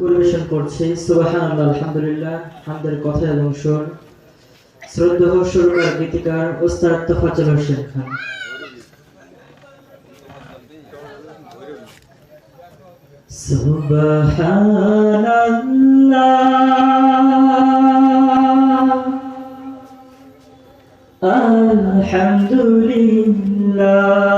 পরিবেশন করছে। সুবাহান আলহামদুলিল্লাহ হামদের কথা এবং সুর। গীতিকার ওস্তাদ হোসেন খান। আলহামদুলিল্লাহ।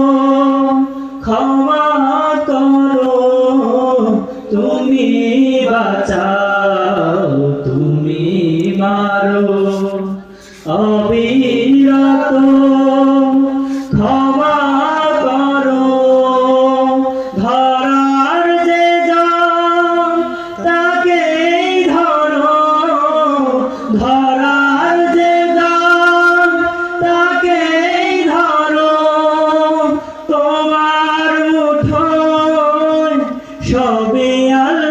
মারো, অবিরত ক্ষমা করো। ধরার যে তাকে ধরো। ধরার যে তাকে ধরো। তোমার মুঠোয় সবে আল্লাহ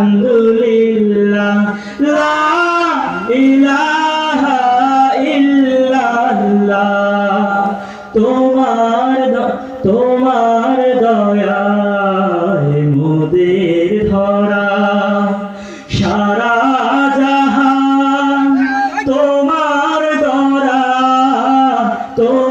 তোমার